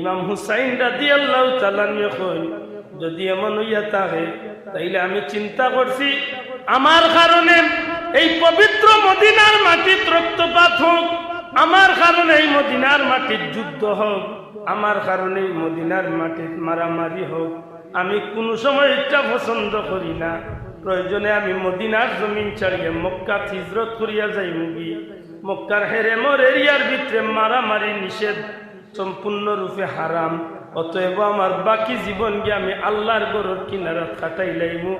ইমাম হুসাইন রাদি আল্লাহ তালানিয়ে কই যদি এমন হইয়া থাকে, তাইলে আমি চিন্তা করছি, আমার কারণে এই পবিত্র মদিনার মাটিত রক্তপাত হোক, আমার কারণে এই মদিনার মাটির যুদ্ধ হোক, আমার কারণে মদিনার মাটির মারামারি হোক, আমি কোনো সময় ইচ্ছা পছন্দ করি না। প্রয়োজনে আমি মদিনার জমিন ছাড়িয়ে মক্কা হিজরত করিয়া যাই মুগি মক্কার হেরেমর এরিয়ার ভিতরে মারামারি নিষেধ সম্পূর্ণরূপে হারাম। অতএব আমার বাকি জীবন গিয়ে আমি আল্লাহর গরুর কিনারা কাটাই লাইমু।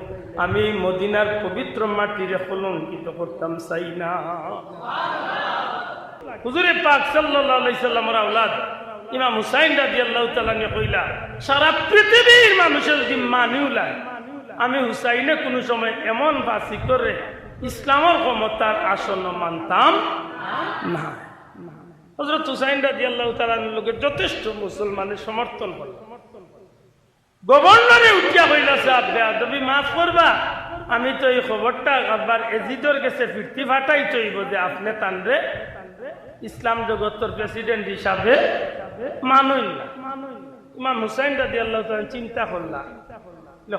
আমি মদিনার পবিত্র মাটিরে কলঙ্কিত করতাম, চাই না। হুজুরে পাক সাল্লামের আওলাদ ইমাম হুসাইন রাদিয়াল্লাহু তাআলা নিয়ে কইলা, সারা পৃথিবীর মানুষের যদি মানিউলায় আমি হুসাইনে কোনো সময় এমন বাসি করে ইসলামের ক্ষমতার আসন্ন মানতাম না। হজরত হুসাইন রাদিয়াল্লাহু তাআলার লোকের যথেষ্ট মুসলমানের সমর্থন করে গভর্নরে উঠিয়া হইলা সাহেব, বেয়াদবি মাফ করবা। আমি তো এই খবরটা আবার এজিদর গেছে ফিরতি ফাটাই তৈব যে আপনি তানরে ইসলাম জগতের প্রেসিডেন্ট হিসাবে মানুই না। ইমাম হুসাইন রাদি আল্লাহ চিন্তা করলা।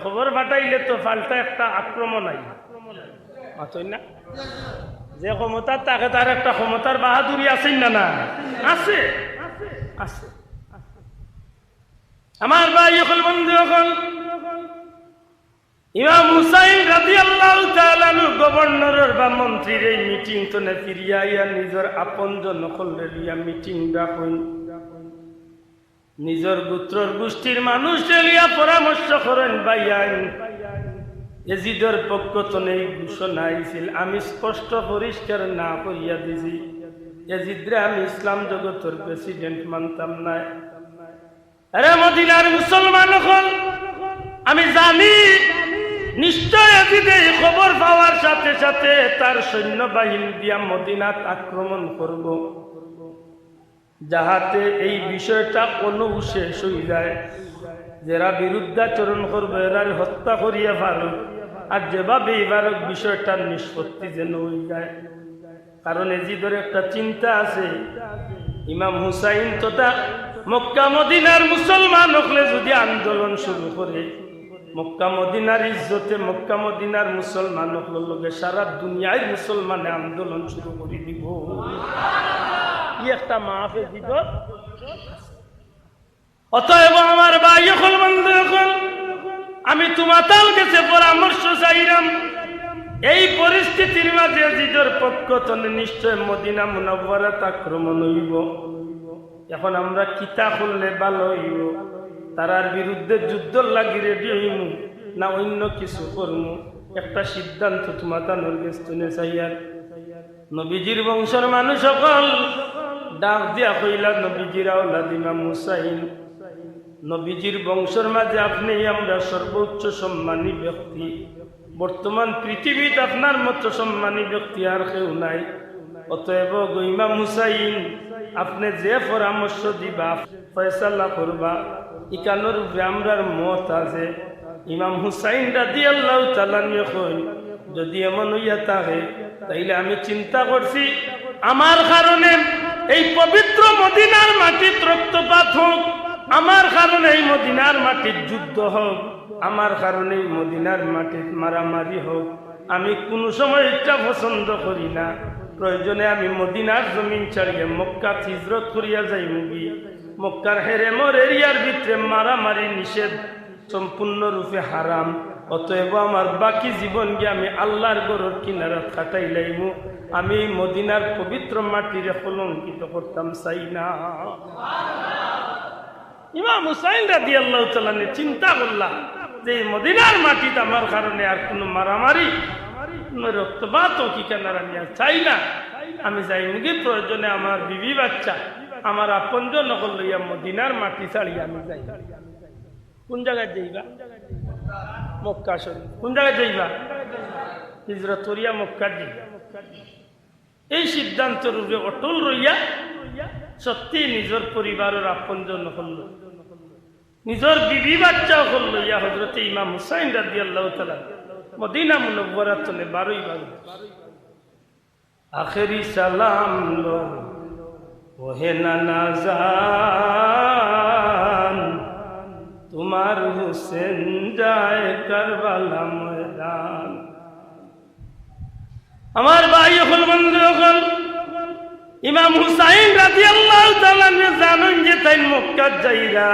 খবর ফাটাইলে তো পাল্টা একটা আক্রমণ আই না? যে ক্ষমতা তাকে তার একটা ক্ষমতার বাহাদুরি আছে না না? আছে। আছে। আমার ভাই এখন বন্ধু এখন ইমাম হুসাইন রাজি আল্লাহ গভর্নরের বা মন্ত্রীর এই মিটিং তো না ফিরিয়া ইয়া নিজের আপন মিটিং ডাকুন। নিজের গোত্রর গোষ্ঠীর মানুষ লিয়া পরামর্শ করেন বাইয়ান এজিদের পক্ষ তো নেই ঘোষণা আইছিল আমি স্পষ্ট পরিষ্কার না করিয়া দিছি। এজিদরে আমি ইসলাম জগতের প্রেসিডেন্ট মানতাম না আরে মদিনার মুসলমান হল, আমি জানি, নিশ্চয় এই খবর পাওয়ার সাথে সাথে তার সৈন্যবাহিনী দিয়া মদিনাত আক্রমণ করব। যাহাতে এই বিষয়টা কোনো শেষ হয়ে যায়। যারা বিরুদ্ধাচরণ করবে এরা হত্যা করিয়া পারুক আর যেভাবে এবার বিষয়টার নিষ্পত্তি যেন হয়ে যায়, কারণ এজিদের একটা চিন্তা আছে, ইমাম হুসাইন তথা মক্কা মদিনার মুসলমান হকলে যদি আন্দোলন শুরু করে, মক্কা মদিনার ইজ্জতে মক্কা মদিনার মুসলমান হকলের লগে সারা দুনিয়ায় মুসলমানে আন্দোলন শুরু করে দিব। কি একটা মাহফে দিব? অতএব আমার ভাই হল বন্ধু হল আমি তোমাতাল কাছে পরামর্শ চাইলাম। এই পরিস্থিতির মাঝে জিদর পক্ষ তনে নিশ্চয় মদিনা মুনাব্বরাত আক্রমণ হইব। এখন আমরা কিতা করলে ভালো হইব? তারার বিরুদ্ধে যুদ্ধ লাগি রেডি হইম না অন্য কিছু করমু? একটা সিদ্ধান্ত তোমাতানোর গেস্তনে চাইয়ার নবীজির বংশের মানুষ সকল ডাক দিয়া কইলা, নবীজির আওলাদ ইমাম হুসাইন। নবীজির বংশের মাঝে আপনি আমরা সর্বোচ্চ সম্মানী ব্যক্তি। বর্তমান পৃথিবীতে আপনার মতো সম্মানী ব্যক্তি আর কেউ নাই। অতএব গো ইমাম হুসাইন, আপনি যে পরামর্শ দিবা ফয়সাল্লা করবা ইকানোর উপরে আমরার মত আছে। ইমাম হুসাইন রাদি আল্লাহ তালানিয়ে কই যদি এমন হইয়া থাকে, তাইলে আমি চিন্তা করছি, আমার কারণে এই পবিত্র মদিনার মাটিত রক্তপাত হোক আমার কারণে এই মদিনার মাটির যুদ্ধ হোক, আমার কারণে এই মদিনার মাটির মারামারি হোক, আমি কোনো সময় ইচ্ছা পছন্দ করি না। প্রয়োজনে আমি মদিনার জমিন ছাড়িয়ে মক্কা হিজরত করিয়া যাই মুগি মক্কার হেরেমর এরিয়ার ভিতরে মারামারি নিষেধ সম্পূর্ণরূপে হারাম। অতএব আমার বাকি জীবন গিয়ে আমি আল্লাহর গরুর কিনারা কাটাই লাইমু। আমি মদিনার পবিত্র মাটিরে কলঙ্কিত করতাম, চাই না। ইমাম হুসাইন রাদি আল্লাহ তালানে চিন্তা করলাম যে মদিনার মাটিতে আমার কারণে আর কোনো মারামারি রক্তপাত কি কেনার আমি আর চাই না। আমি যাই মুগি প্রয়োজনে আমার বিবি বাচ্চা, আমার আপনজন নকল লইয়া মদিনার মাটি ছাড়িয়ে আমি যাই। কোন জায়গায় যাইবা? মক্কা শরীফ। কোন জায়গায় যাইবা? হিজরত করিয়া মক্কা যাইবা। এই সিদ্ধান্ত রূপে অটল রইয়া সত্যি নিজের পরিবারের আপনজন হল। নিজের বিবি বাচ্চা হল ইয়া হজরত ইমাম হুসাইন রাদি আল্লাহ তালা মদিনা মুনব্বরা চলে বারোই বারো। আখেরি সালাম লো, ওহে নানা হুসেন যায় কারবালা ময়দান। আমার ভাই হল বন্ধু হল, ইমাম হুসাইন রাজি আল্লাহ তালা জানেন যে তাই মক্কা যাইরা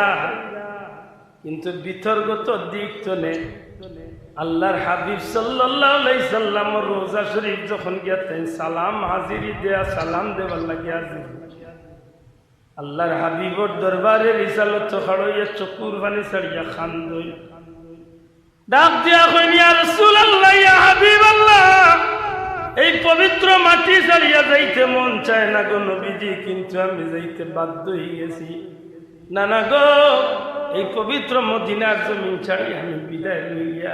কিন্তু বিতর্গত দিক চলে। আল্লাহর হাবিব সাল্লাম রোজা শরীফ যখন গেতেন সালাম হাজিরি দেয়া, সালাম দেবার লাগে হাজির। আল্লাহর হাবিবর দরবারে রিসালত খড়ইয়া চকুর বানি ছাড়িয়া খান দই ডাক দিয়া কইনি, ইয়া রাসূলুল্লাহ, ইয়া হাবিবাল্লাহ, এই পবিত্র মাটি ছাড়িয়া যাইতে মন চায় না গো নবীজি, কিন্তু আমি যাইতে বাধ্য গেছি। না না গো এই পবিত্র মদিনার জমিন ছাড়িয়ে আমি বিদায় লইয়া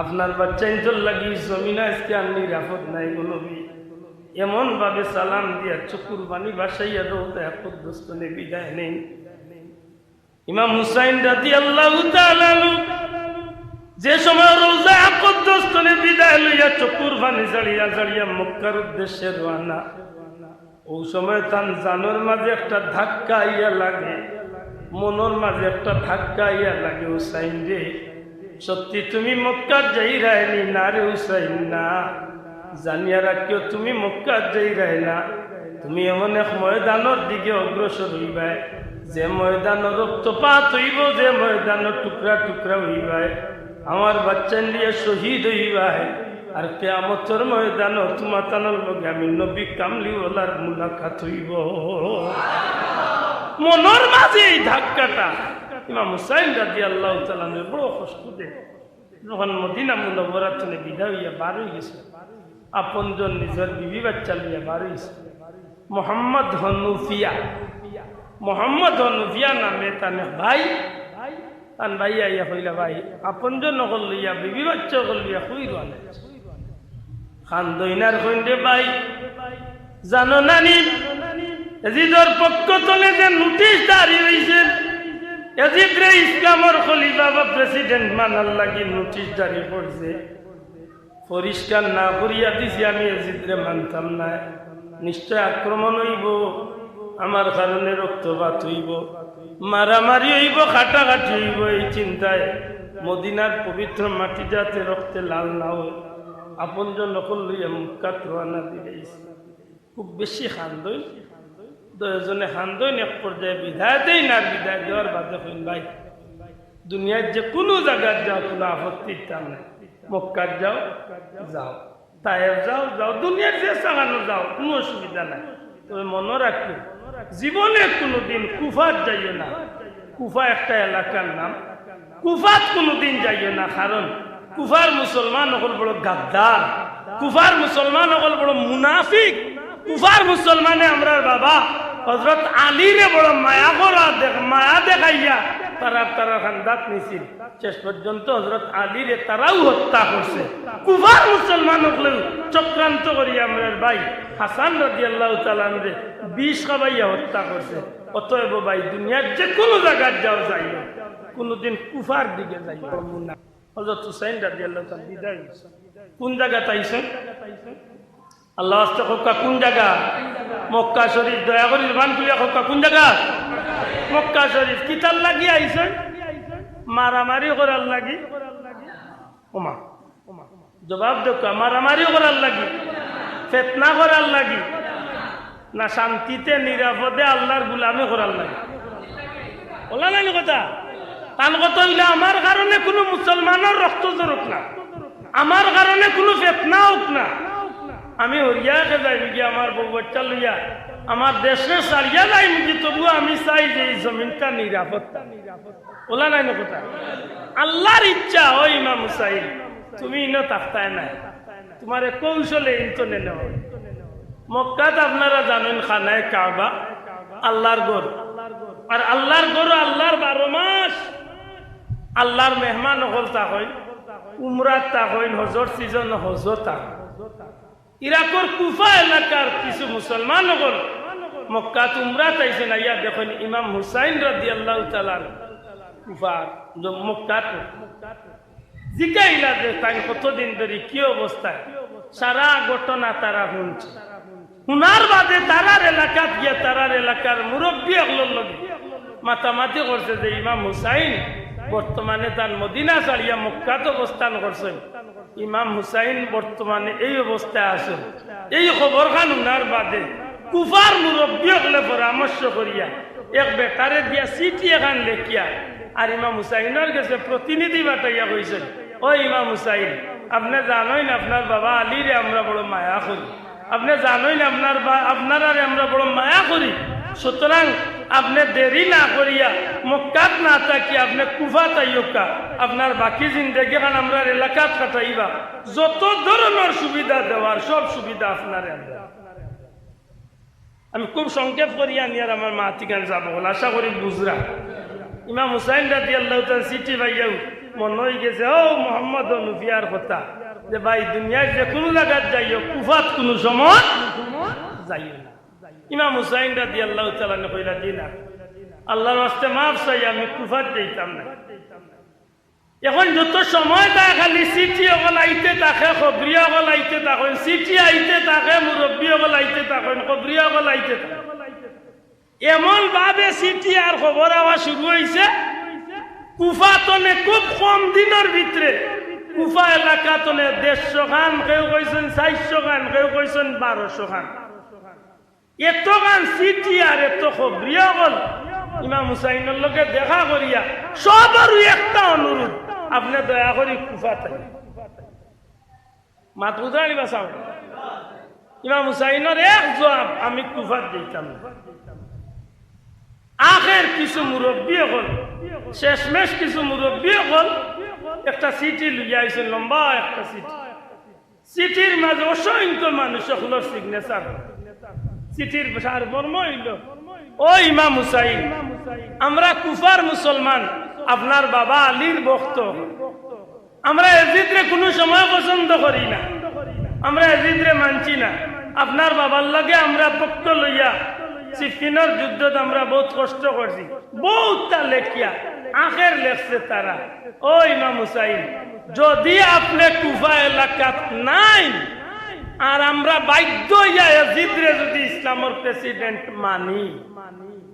আপনার বাচ্চা ইন্তর লাগি জমিন আজকে আর নিরাপদ নাই নবী এমন ভাবে সালাম দিয়া চকুর বাণী বাসাইয়া রোদা একদস্তনে বিদায় নেই। ইমাম হুসাইন রাজি আল্লাহ যে সময় রোজা একদস্তনে বিদায় লইয়া চকুর বাণী জাড়িয়া জাড়িয়া মক্কার উদ্দেশ্যে রওনা। ওই সময় তান জানোর মাঝে একটা ধাক্কা ইয়া লাগে। মনের মাঝে একটা ধাক্কা ইয়া লাগে হুসাইন রে সত্যি তুমি মক্কা যাই রায়নি না রে হুসাইন না জানিয়া রাখিও তুমি মক্কা যাই রায় না তুমি এমন এক ময়দানের দিকে অগ্রসর হইবাই, যে ময়দানের রক্তপাত হইব, যে ময়দানের টুকরা টুকরা হইবাই। আমার বাচ্চা দিয়ে শহীদ হইবাই। আর কেয়ামতর ময়দান তোমার তানোর লগে আমি নবী কামলি ওলার মুলাকাত হইব। মনের মাঝে এই ধাক্কাটা। ইমাম হুসাইন রাজি আল্লাহ তালামের বড় কষ্ট দে যখন মদিনা মুনবরা তুমি বিদায় হইয়া বার গেছে আপনজন নিজের বিবি বাচ্চা লইয়া বার হয়েছে মোহাম্মদ হনুফিয়া মোহাম্মদ হনুফিয়া নামে তানে ভাই, তান ভাই আইয়া হইলা ভাই আপনজন নকল লইয়া, বিবি বাচ্চা কল লইয়া হই রানে খান দইনার কইন্দে ভাই, জানো নানি এজিদর পক্ষ তলে যে নোটিশ জারি হয়েছে এজিদরে ইসলামর খলিফা বা প্রেসিডেন্ট মানার লাগি নোটিশ জারি করছে। পরিষ্কার না করিয়া দিছি আমি এজিদরে মানতাম না। নিশ্চয় আক্রমণ হইব, আমার কারণে রক্তপাত হইব, মারামারি হইব, খাটাখাটি হইব এই চিন্তায় মদিনার পবিত্র মাটি যাতে রক্তে লাল না হয়, আপনজন নকল লইয়া মুখাত রওনা দিয়েছে খুব বেশি খান্দই দশজনে খান্দই এক পর্যায়ে বিদায় দেই না বিদায় দেওয়ার বাদে হইন ভাই। দুনিয়ার যে কোনো জায়গায় যাও, কোনো আপত্তির টান নাই। মক্কার যাও যাও। তায়ের যাও যাও। দুনিয়ার যে চালানো যাও, কোনো অসুবিধা নাই। তবে মনে রাখি, জীবনে কোনোদিন কুফার যাইও না। কুফা একটা এলাকার নাম। কুফাত কোনোদিন যাইও না। কারণ কুফার মুসলমান হল বড় গাদ্দার। কুফার মুসলমান হল বড় মুনাফিক। কুফার মুসলমানে আমরা বাবা। হজরত আলীরে বড় মায়া দেখ, মায়া দেখাইয়া তারা তারা খান্দাত নিছিল। শেষ পর্যন্ত হজরত আলীরে তারাও হত্যা করছে। কুফার মুসলমান হলেও চক্রান্ত করি আমরা ভাই হাসান রাজি আল্লাহ তালানরে বিষ খাবাইয়া হত্যা করছে। অতএব ভাই, দুনিয়ার যে কোনো জায়গায় যাও, যাইও। কোনোদিন কুফার দিকে মুনা হজরত হুসাইন রাজি আল্লাহ বিদায় কোন জায়গা তাইছেন আল্লাহ আস্তে হকা কোন জায়গা? মক্কা শরীফ, দয়া করি বান খুলিয়া হকা কোন জায়গা? মক্কা শরীফ। কিতার লাগি আইছেন মারামারি করার লাগি। ওমা জবাব দেখো মারামারি করার লাগি। ফেতনা করার লাগি। না শান্তিতে, নিরাপদে আল্লাহর গুলামি করার লাগে। বলা নাই কথা? তান কথা হইলে আমার কারণে কোনো মুসলমানের রক্ত জরুক না। আমার কারণে কোনো ফেতনা হোক না। আমি হরিয়াকে যাই কি আমার বউ বাচ্চা লইয়া। আমার দেশে সারিয়া যাই মুখি তবু আমি চাই যে এই জমিনটা নিরাপত্তা। বলা নাই না কথা? আল্লাহর ইচ্ছা, ও ইমাম হুসাইন, তুমি ইনো তাফতায় নাই। তোমার কৌশলে ইন্তনে নেওয়া মক্কাত আপনারা জানেন খানায় কাবা, আল্লাহর গড় আর আল্লাহর গড় আল্লাহর বারো মাস। আল্লাহর মেহমান হল তা হইন উমরাত তা হইন হজর সিজন হজর তা হইন। ইরাকর কুফা এলাকার কিছু মুসলমান হল। মক্কাত উমরাত আইসে না, ইয়া দেখেন ইমাম হুসাইন রাদি আল্লাহ তালার কুফার মক্কাত। জিকাইলা যে তাই কতদিন ধরে কি অবস্থায় সারা ঘটনা তারা শুনছে। শুনার বাদে তারার এলাকাত গিয়া তারার এলাকার মুরব্বী এগুলোর লগে মাতামাতি করছে যে ইমাম হুসাইন বর্তমানে তার মদিনা ছাড়িয়া মক্কাত অবস্থান করছেন। ইমাম হুসাইন বর্তমানে এই অবস্থায় আছেন এই খবর খান উনার বাদে কুফার মুরব্বী হলে পরামর্শ করিয়া এক বেকারে দিয়া চিঠি এখান লেখিয়া আর ইমাম হুসাইনের কাছে প্রতিনিধি বাটাইয়া কইছেন ও ইমাম হুসাইন, আপনি জানোই আপনার বাবা আলীরে আমরা বড় মায়া করি। আপনি জানোই না আপনার আপনার আমরা বড় মায়া করি। সুতরাং আপনি দেরি না করিয়া মক্কাত না থাকি আপনি কুফা তাইকা আপনার বাকি জিন্দগি খান আমরা এলাকাত কাটাইবা। যত ধরনের সুবিধা দেওয়ার সব সুবিধা আপনার আমি খুব সংক্ষেপ করিয়া নিয়ার আমার মা ঠিকান যাব আশা করি বুঝরা। ইমাম হুসাইন রাজি আল্লাহ চিঠি ভাইয়াও মন হয়ে গেছে, ও মোহাম্মদ নুফিয়ার কথা, যে ভাই দুনিয়ায় যে কোনো জায়গায় যাইও, কুফাত কোনো সময় যাইও ইমাম হুসাইন রাজি আল্লাহ চালানো কইলা দি আল্লাহর আস্তে মাফ চাই, আমি কুফাত যাইতাম না। এখন যত সময় তা খালি চিঠি অকল আইতে তাকে খবরি অকল আইতে থাকেন চিঠি আইতে তাকে মুরব্বী অকল আইতে থাকেন খবরি অকল আইতে এমন ভাবে চিঠি আর খবর আওয়া শুরু হয়েছে কুফা তনে খুব কম দিনের ভিতরে। কুফা এলাকা তনে দেড়শো খান, কেউ কইছেন চারশো খান, কেউ কইছেন বারোশো খান। লোকে দেখা এক আমি কুফাত দিতাম। আখের কিছু মুরব্বী হল, শেষমেশ কিছু মুরব্বী হল, একটা চিঠি লইয়া আইছে, লম্বা একটা চিঠি চিঠির মাঝে অসংখ্য মানুষ সকলের সিগনেচার চিঠির সার মর্ম হইল। ও ইমাম হুসাইন, আমরা কুফার মুসলমান, আপনার বাবা আলীর বক্ত আমরা এজিদরে কোনো সময় পছন্দ করি না। আমরা এজিদরে মানছি না। আপনার বাবার লাগে আমরা পক্ষ লইয়া সিফিনের যুদ্ধত আমরা বহুত কষ্ট করছি। বহুতটা লেখিয়া, আখের লেখছে তারা। ও ইমাম হুসাইন, যদি আপনি কুফা এলাকাত নাই আর আমরা বাধ্য হইয়া এজিদরে যদি ইসলামের প্রেসিডেন্ট মানি,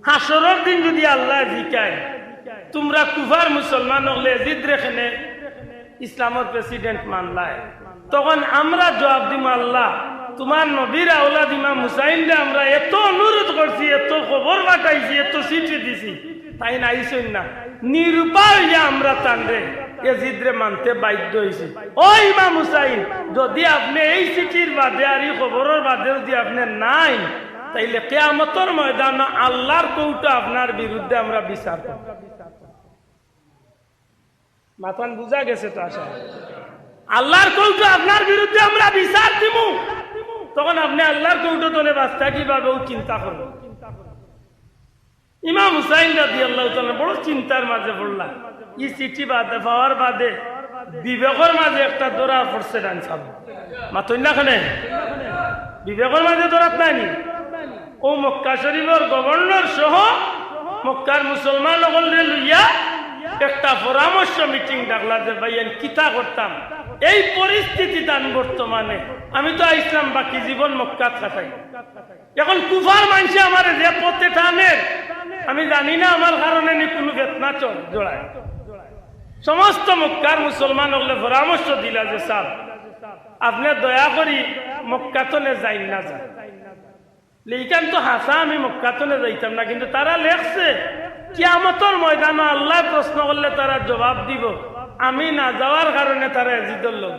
হাসরের দিন যদি আল্লাহ জিকায়, তোমরা কুফার মুসলমান হলে এজিদরে খেনে ইসলামের প্রেসিডেন্ট মানলায়? তখন আমরা জবাব দিম, আল্লাহ, তোমার নবীর আওলাদ ইমাম হুসাইন আমরা এত অনুরোধ করছি, এত খবর পাঠাইছি, এত চিঠি দিছি, তাই নাইছেন না নিরুপায় আমরা তানরে আল্লাহর কৌটা আপনার বিরুদ্ধে আমরা বিচার করব। মাথান বুঝা গেছে তো আশা? আল্লাহর কৌটো আপনার বিরুদ্ধে আমরা বিচার দিব তখন আপনি আল্লাহর কৌটো তোলে বাস্তা কীভাবে চিন্তা করবেন? হুসাইন রাজি আল্লাহ বড় চিন্তার মাঝে পড়লা ই চিঠি বাদে, পাওয়ার বাদে, বিবেকের মাঝে একটা দৌড়া পড়ছে ডান সাব মাতই না খানে? বিবেকের মাঝে দৌড়াত নাইনি। ও মক্কা শরীফের গভর্নর সহ মক্কার মুসলমান সকলরে লইয়া একটা পরামর্শ মিটিং ডাকলা যে ভাইয়েন কিতা করতাম? এই পরিস্থিতি দান বর্তমানে। আমি তো ইসলাম বাকি জীবন মক্কাত কাটাই। এখন কুফার মানুষে আমার যে পথে টানে আমি জানি না আমার কারণে নি কোনো বেতনা জোড়ায়। সমস্ত মক্কার মুসলমান হলে পরামর্শ দিলা যে সাহ আপনি দয়া করি মক্কাতনে যাই না যান। লিখান তো হাসা, আমি মক্কাতনে যাইতাম না, কিন্তু তারা লেখছে, কিয়ামতর ময়দানে আল্লাহ প্রশ্ন করলে তারা জবাব দিব, আমি না যাওয়ার কারণে তারা এজিদর লোক